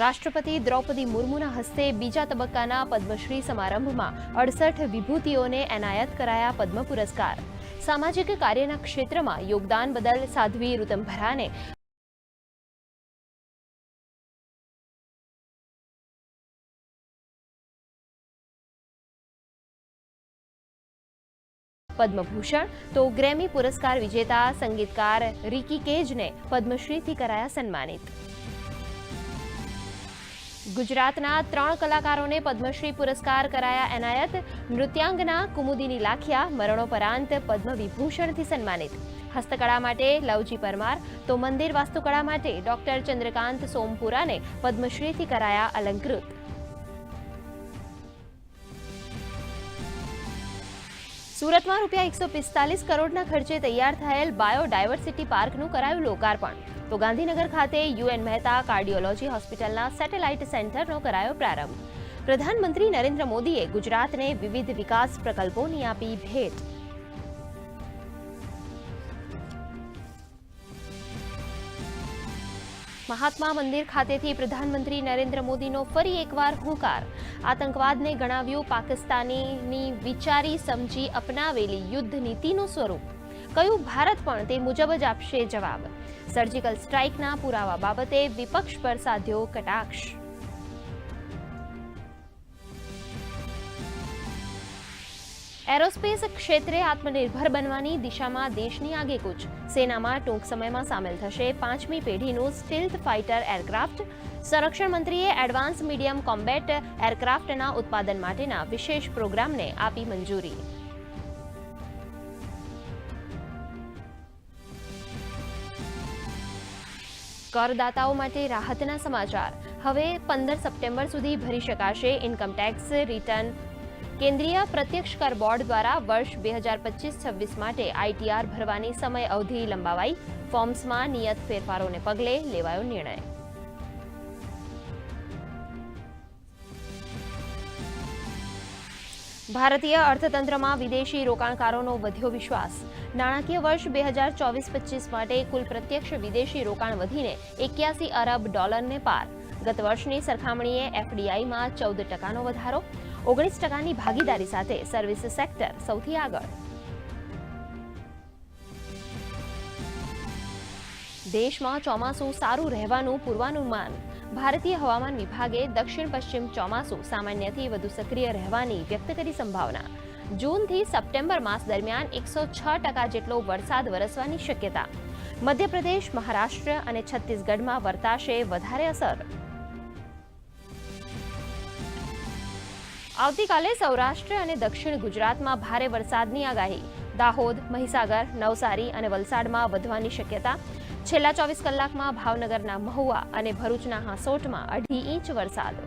રાષ્ટ્રપતિ દ્રૌપદી મુર્મુના હસ્તે બીજા તબક્કાના પદ્મશ્રી સમારંભમાં અડસઠ વિભૂતિઓને એનાયત કરાયા પદ્મ પુરસ્કાર સામાજિક કાર્યના ક્ષેત્રમાં યોગદાન બદલ સાધ્વી ઋતંભરાને પદ્મભૂષણ તો ગ્રેમી પુરસ્કાર વિજેતા સંગીતકાર રિકી કેજને પદ્મશ્રીથી કરાયા સન્માનિત ગુજરાતના ત્રણ કલાકારોને પદ્મશ્રી પુરસ્કાર કરાયા એનાયત. નૃત્યાંગના કુમુદિની લાખિયા મરણોપરાંત પદ્મ વિભૂષણથી સન્માનિત. હસ્તકળા માટે લવજી પરમાર, તો મંદિર વાસ્તુકળા માટે ડોક્ટર ચંદ્રકાંત સોમપુરાને પદ્મશ્રીથી કરાયા અલંકૃત. સુરતમાં રૂપિયા એકસો પિસ્તાલીસ કરોડના ખર્ચે તૈયાર થયેલ બાયોડાયવર્સિટી પાર્કનું કરાયું લોકાર્પણ. તો ગાંધીનગર ખાતે યુએન મહેતા કાર્ડિયોલોજી હોસ્પિટલના સેટેલાઇટ સેન્ટરનો કરાયો પ્રારંભ. પ્રધાનમંત્રી નરેન્દ્ર મોદીએ ગુજરાતને વિવિધ વિકાસ પ્રકલ્પોની આપી ભેટ. મહાત્મા મંદિર ખાતેથી પ્રધાનમંત્રી નરેન્દ્ર મોદીનો ફરી એકવાર હુંકાર. આતંકવાદને ગણાવ્યું પાકિસ્તાનીની વિચારી સમજી અપનાવેલી યુદ્ધ નીતિનું સ્વરૂપ. કયું ભારત પણ તે મુજબ જ આપશે જવાબ. સર્જિકલ સ્ટ્રાઇકના પુરાવા બાબતે વિપક્ષ પર સાધ્યો કટાક્ષ. એરોસ્પેસ ક્ષેત્રે આત્મનિર્ભર બનવાની દિશામાં દેશની આગેકૂચ સેનામાં ટૂંક સમયમાં સામેલ થશે પાંચમી પેઢીનું સ્ટીલ્થ ફાઇટર એરક્રાફ્ટ. સંરક્ષણ મંત્રીએ એડવાન્સ મીડિયમ કોમ્બેટ એરક્રાફ્ટના ઉત્પાદન માટેના વિશેષ પ્રોગ્રામને આપી મંજૂરી. કરદાતાઓ માટે રાહતના સમાચાર. હવે પંદર સપ્ટેમ્બર સુધી ભરી શકાશે ઇન્કમટેક્સ રિટર્ન કેન્દ્રીય પ્રત્યક્ષ કર બોર્ડ દ્વારા વર્ષ બે હજાર પચીસ છવ્વીસ માટે આઈટીઆર ભરવાની સમય અવધિ લંબાવાઈ. ફોર્મ્સમાં નિયત ફેરફારોને પગલે લેવાયો નિર્ણય. ભારતીય અર્થતંત્રમાં વિદેશી રોકાણકારોનો વધ્યો વિશ્વાસ. નાણાકીય વર્ષ બે હજાર ચોવીસ પચીસ માટે કુલ પ્રત્યક્ષ વિદેશી રોકાણ વધીને એક્યાસી અરબ ડોલરને પાર. ગત વર્ષની સરખામણીએ એફડીઆઈમાં ચૌદ ટકાનો વધારો, ઓગણીસ ટકાની ભાગીદારી સાથે સર્વિસ સેક્ટર સૌથી આગળ. દેશમાં ચોમાસું સારું રહેવાનું પૂર્વાનુમાન. ભારતીય હવામાન વિભાગે દક્ષિણ પશ્ચિમ ચોમાસું સામાન્યથી વધુ સક્રિય રહેવાની વ્યક્ત કરી સંભાવના. જૂનથી સપ્ટેમ્બર માસ દરમિયાન એકસો છ ટકા જેટલો વરસાદ વરસવાની શક્યતા. મધ્યપ્રદેશ, મહારાષ્ટ્ર અને છત્તીસગઢમાં વર્તાશે વધારે અસર. આવતીકાલે સૌરાષ્ટ્ર અને દક્ષિણ ગુજરાતમાં ભારે વરસાદની આગાહી. દાહોદ, મહીસાગર, નવસારી અને વલસાડમાં વધવાની શક્યતા. છેલ્લા ચોવીસ કલાકમાં ભાવનગરના મહુવા અને ભરૂચના હાંસોટમાં અઢી ઇંચ વરસાદ